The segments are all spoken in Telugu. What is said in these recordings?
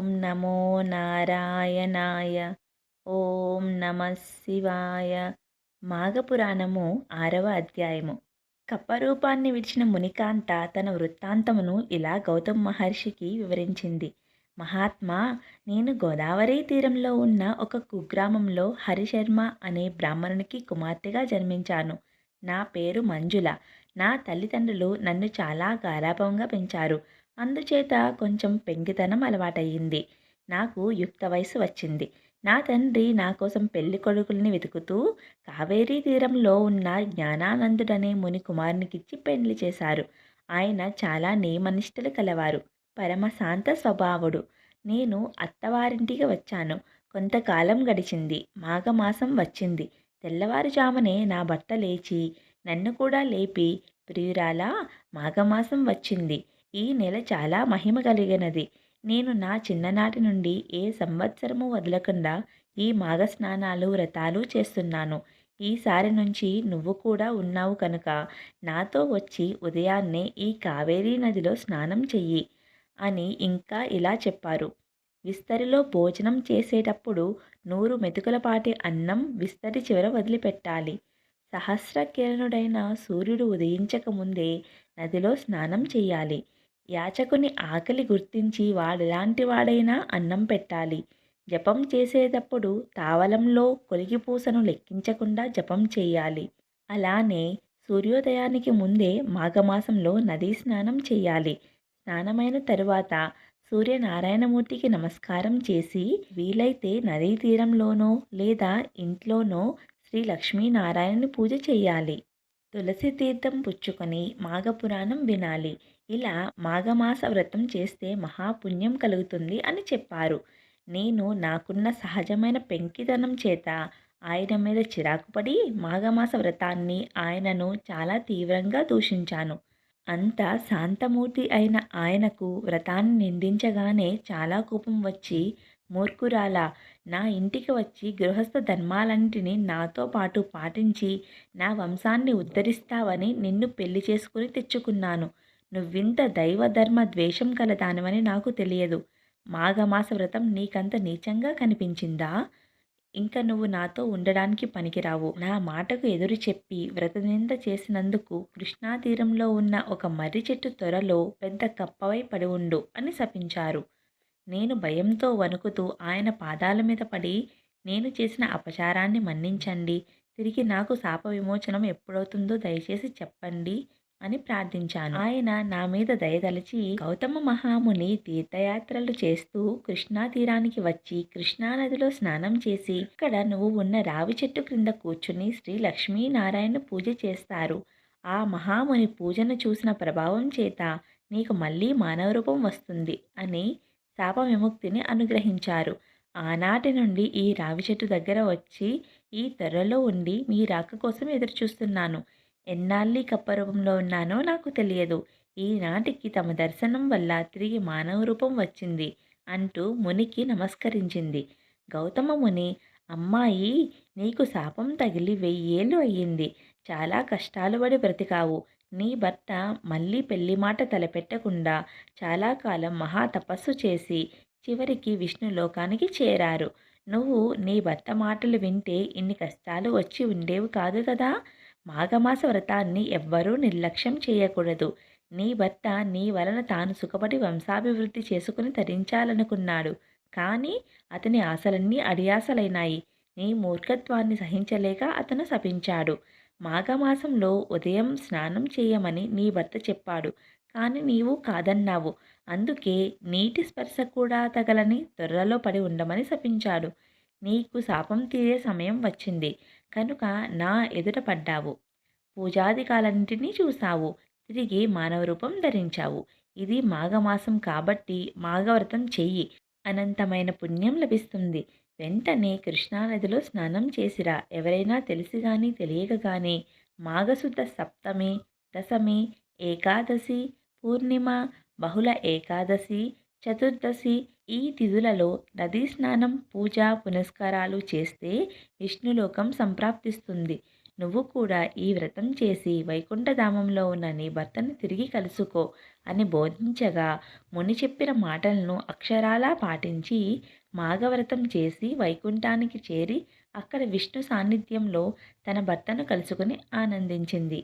ఓం నమో నారాయణాయ. ఓం నమ శివాయ. మాఘపురాణము ఆరవ అధ్యాయము. కప్పరూపాన్ని విడిచిన మునికాంత తన వృత్తాంతమును ఇలా గౌతమ్ మహర్షికి వివరించింది. మహాత్మా నేను గోదావరి తీరంలో ఉన్న ఒక కుగ్రామంలో హరిశర్మ అనే బ్రాహ్మణునికి కుమార్తెగా జన్మించాను. నా పేరు మంజుల. నా తల్లిదండ్రులు నన్ను చాలా గారాభంగా పెంచారు. అందుచేత కొంచెం పెంకితనం అలవాటయ్యింది. నాకు యుక్త వయసు వచ్చింది. నా తండ్రి నా కోసం పెళ్ళి కొడుకుల్ని వెతుకుతూ కావేరీ తీరంలో ఉన్న జ్ఞానానందుడనే ముని కుమారునికిచ్చి పెళ్ళి చేశారు. ఆయన చాలా నియమనిష్టలు కలవారు. పరమ శాంత స్వభావుడు. నేను అత్తవారింటికి వచ్చాను. కొంతకాలం గడిచింది. మాఘమాసం వచ్చింది. తెల్లవారుజామునే నా భర్త లేచి నన్ను కూడా లేపి ప్రియురాలా మాఘమాసం వచ్చింది. ఈ నెల చాలా మహిమ కలిగినది. నేను నా చిన్ననాటి నుండి ఏ సంవత్సరము వదలకుండా ఈ మాఘ స్నానాలు వ్రతాలు చేస్తున్నాను. ఈసారి నుంచి నువ్వు కూడా ఉన్నావు కనుక నాతో వచ్చి ఉదయాన్నే ఈ కావేరీ నదిలో స్నానం చెయ్యి అని ఇంకా ఇలా చెప్పారు. విస్తరిలో భోజనం చేసేటప్పుడు నూరు మెతుకులపాటి అన్నం విస్తరి చివర వదిలిపెట్టాలి. సహస్ర కిరణుడైన సూర్యుడు ఉదయించక ముందే నదిలో స్నానం చేయాలి యాచకుని ఆకలి గుర్తించి వాడెలాంటి వాడైనా అన్నం పెట్టాలి. జపం చేసేటప్పుడు తావలంలో కొలిగిపూసను లెక్కించకుండా జపం చేయాలి. అలానే సూర్యోదయానికి ముందే మాఘమాసంలో నదీ స్నానం చేయాలి. స్నానమైన తరువాత సూర్యనారాయణమూర్తికి నమస్కారం చేసి వీలైతే నదీ తీరంలోనో లేదా ఇంట్లోనో శ్రీ లక్ష్మీనారాయణని పూజ చేయాలి. తులసి తీర్థం పుచ్చుకొని మాఘపురాణం వినాలి. ఇలా మాఘమాస వ్రతం చేస్తే మహాపుణ్యం కలుగుతుంది అని చెప్పారు. నేను నాకున్న సహజమైన పెంకిదనం చేత ఆయన మీద చిరాకుపడి మాఘమాస వ్రతాన్ని ఆయనను చాలా తీవ్రంగా దూషించాను. అంత శాంతమూర్తి అయిన ఆయనకు వ్రతాన్ని నిందించగానే చాలా కోపం వచ్చి మూర్ఖురాల నా ఇంటికి వచ్చి గృహస్థ ధర్మాలంటిని నాతో పాటు పాటించి నా వంశాన్ని ఉద్ధరిస్తావని నిన్ను పెళ్ళి చేసుకుని తెచ్చుకున్నాను. నువ్వింత దైవధర్మ ద్వేషం కలదానివని నాకు తెలియదు. మాఘమాస వ్రతం నీకంత నీచంగా కనిపించిందా? ఇంకా నువ్వు నాతో ఉండడానికి పనికిరావు. నా మాటకు ఎదురు చెప్పి వ్రతనింద చేసినందుకు కృష్ణా తీరంలో ఉన్న ఒక మర్రి చెట్టు త్వరలో పెద్ద కప్పవై పడి ఉండు అని శపించారు. నేను భయంతో వణుకుతూ ఆయన పాదాల మీద పడి నేను చేసిన అపచారాన్ని మన్నించండి. తిరిగి నాకు శాప విమోచనం ఎప్పుడవుతుందో దయచేసి చెప్పండి. అని ప్రార్థించాను. ఆయన నా మీద దయదలిచి గౌతమ మహాముని తీర్థయాత్రలు చేస్తూ కృష్ణా తీరానికి వచ్చి కృష్ణానదిలో స్నానం చేసి ఇక్కడ నువ్వు ఉన్న రావి చెట్టు క్రింద కూర్చుని శ్రీ లక్ష్మీనారాయణ పూజ చేస్తారు. ఆ మహాముని పూజను చూసిన ప్రభావం చేత నీకు మళ్ళీ మానవ రూపం వస్తుంది అని శాప విముక్తిని అనుగ్రహించారు. ఆనాటి నుండి ఈ రావి చెట్టు దగ్గర వచ్చి ఈ తెరలో ఉండి మీ రాక కోసం ఎదురుచూస్తున్నాను. ఎన్నాళ్ళీ కప్పరూపంలో ఉన్నానో నాకు తెలియదు. ఈనాటికి తమ దర్శనం వల్ల తిరిగి మానవ రూపం వచ్చింది అంటూ మునికి నమస్కరించింది. గౌతమ ముని అమ్మాయి నీకు శాపం తగిలి వెయ్యేళ్ళు అయ్యింది. చాలా కష్టాలు పడి బ్రతికావు. నీ భర్త మళ్ళీ పెళ్ళి మాట తలపెట్టకుండా చాలా కాలం మహా తపస్సు చేసి చివరికి విష్ణు లోకానికి చేరారు. నువ్వు నీ భర్త మాటలు వింటే ఇన్ని కష్టాలు వచ్చి ఉండేవి కాదు కదా? మాఘమాస వ్రతాన్ని ఎవ్వరూ నిర్లక్ష్యం చేయకూడదు. నీ భర్త నీ వలన తాను సుఖపడి వంశాభివృద్ధి చేసుకుని తరించాలనుకున్నాడు. కానీ అతని ఆశలన్నీ అడియాసలైనాయి. నీ మూర్ఖత్వాన్ని సహించలేక అతను శపించాడు. మాఘమాసంలో ఉదయం స్నానం చేయమని నీ భర్త చెప్పాడు. కానీ నీవు కాదన్నావు. అందుకే నీటి స్పర్శ కూడా తగలని దొర్రలో పడి ఉండమని శపించాడు. నీకు శాపం తీరే సమయం వచ్చింది. కనుక నా ఎదుట పడ్డావు. పూజాదికాలన్నింటినీ చూశావు. తిరిగి మానవ రూపం ధరించావు. ఇది మాఘమాసం కాబట్టి మాఘవ్రతం చెయ్యి. అనంతమైన పుణ్యం లభిస్తుంది. వెంటనే కృష్ణానదిలో స్నానం చేసిరా. ఎవరైనా తెలిసి కానీ తెలియక కానీ మాఘశుద్ధ సప్తమి దశమి ఏకాదశి పూర్ణిమ బహుళ ఏకాదశి చతుర్దశి ఈ తిథులలో నదీ స్నానం పూజ పునస్కారాలు చేస్తే విష్ణులోకం సంప్రాప్తిస్తుంది. నువ్వు కూడా ఈ వ్రతం చేసి వైకుంఠధామంలో ఉన్న నీ భర్తను తిరిగి కలుసుకో అని బోధించగా ముని చెప్పిన మాటలను అక్షరాలా పాటించి మాఘవ్రతం చేసి వైకుంఠానికి చేరి అక్కడ విష్ణు సాన్నిధ్యంలో తన భర్తను కలుసుకుని ఆనందించింది.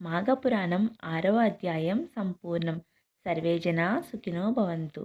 మాఘపురాణం ఆరవ అధ్యాయం సంపూర్ణం. సర్వేజన సుఖినో భవంతు.